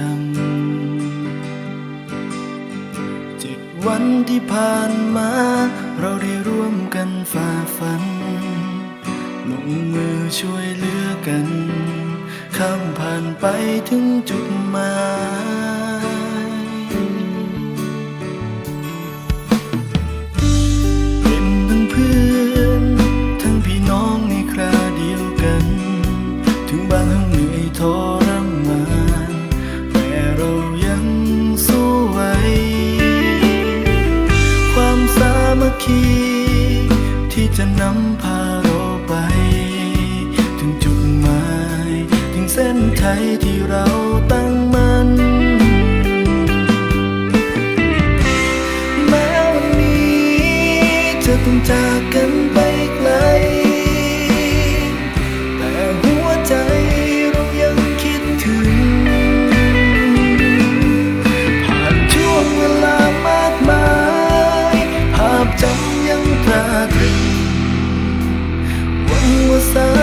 ำจ็ดวันที่ผ่านมา เราได้ร่วมกันฝ่าฟัน ลงมือช่วยเหลือกัน ข้ามผ่านไปถึงจุดหมาย เส้นไทยที่เราตั้งมั่นแม้วันนี้จะต้องจากกันไปไกล แต่หัวใจเรายังคิดถึง ผ่านช่วงเวลามากมาย ภาพจำยังตราตรึงวังว่าสา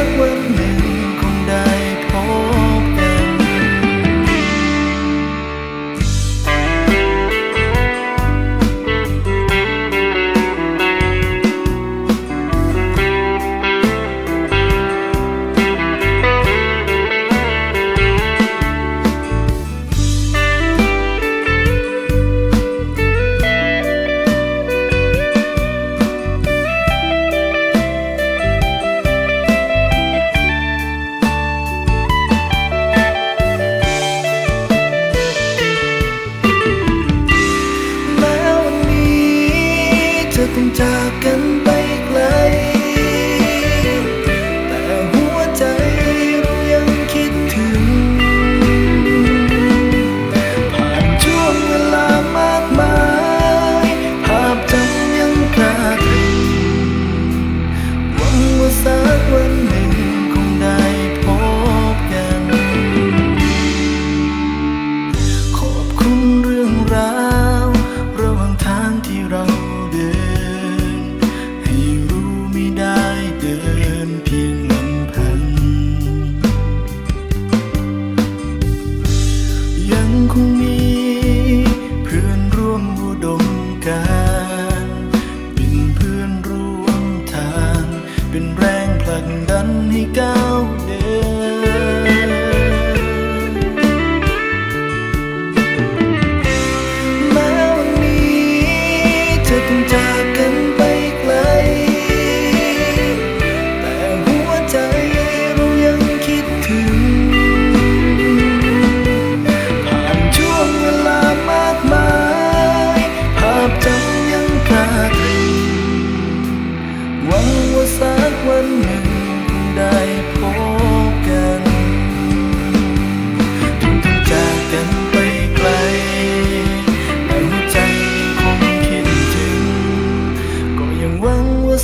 ใจ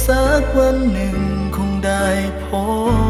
สักวันหนึ่งคงได้พบ